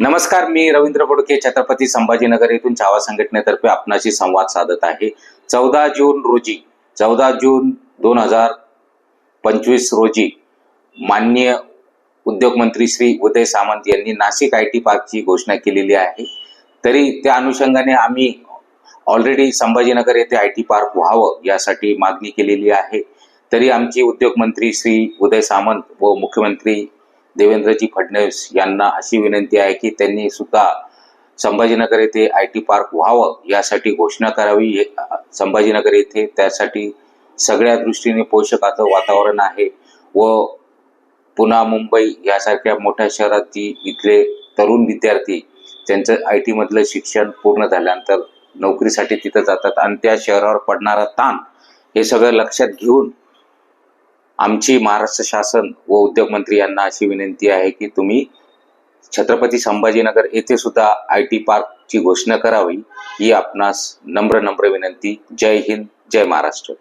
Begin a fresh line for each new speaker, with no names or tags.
नमस्कार मी रवींद्र बोडके छत्रपती संभाजीनगर येथून छावा संघटनेतर्फे आपणाशी संवाद साधत आहे. चौदा जून रोजी चौदा जून दोन हजार पंचवीस रोजी माननीय उद्योगमंत्री श्री उदय सामंत यांनी नाशिक आय टी पार्कची घोषणा केलेली आहे. तरी त्या अनुषंगाने आम्ही ऑलरेडी संभाजीनगर येथे आय टी पार्क व्हावं यासाठी मागणी केलेली आहे. तरी आमचे उद्योगमंत्री श्री उदय सामंत व मुख्यमंत्री देवेंद्रजी फडणवीस यांना अशी विनंती आहे की त्यांनी सुद्धा संभाजीनगर येथे आय टी पार्क व्हावं यासाठी घोषणा करावी. संभाजीनगर येथे त्यासाठी सगळ्या दृष्टीने पोषकाचं वातावरण आहे व पुन्हा मुंबई यासारख्या मोठ्या शहरातील इथले तरुण विद्यार्थी त्यांचं आय टीमधलं शिक्षण पूर्ण झाल्यानंतर नोकरीसाठी तिथं जातात आणि त्या शहरावर पडणारा ताण हे सगळं लक्षात घेऊन आमची महाराष्ट्र शासन व उद्योगमंत्री यांना अशी विनंती आहे की तुम्ही छत्रपती संभाजीनगर येथे सुद्धा आय टी पार्कची घोषणा करावी ही आपणास नम्र नम्र विनंती. जय हिंद जय महाराष्ट्र.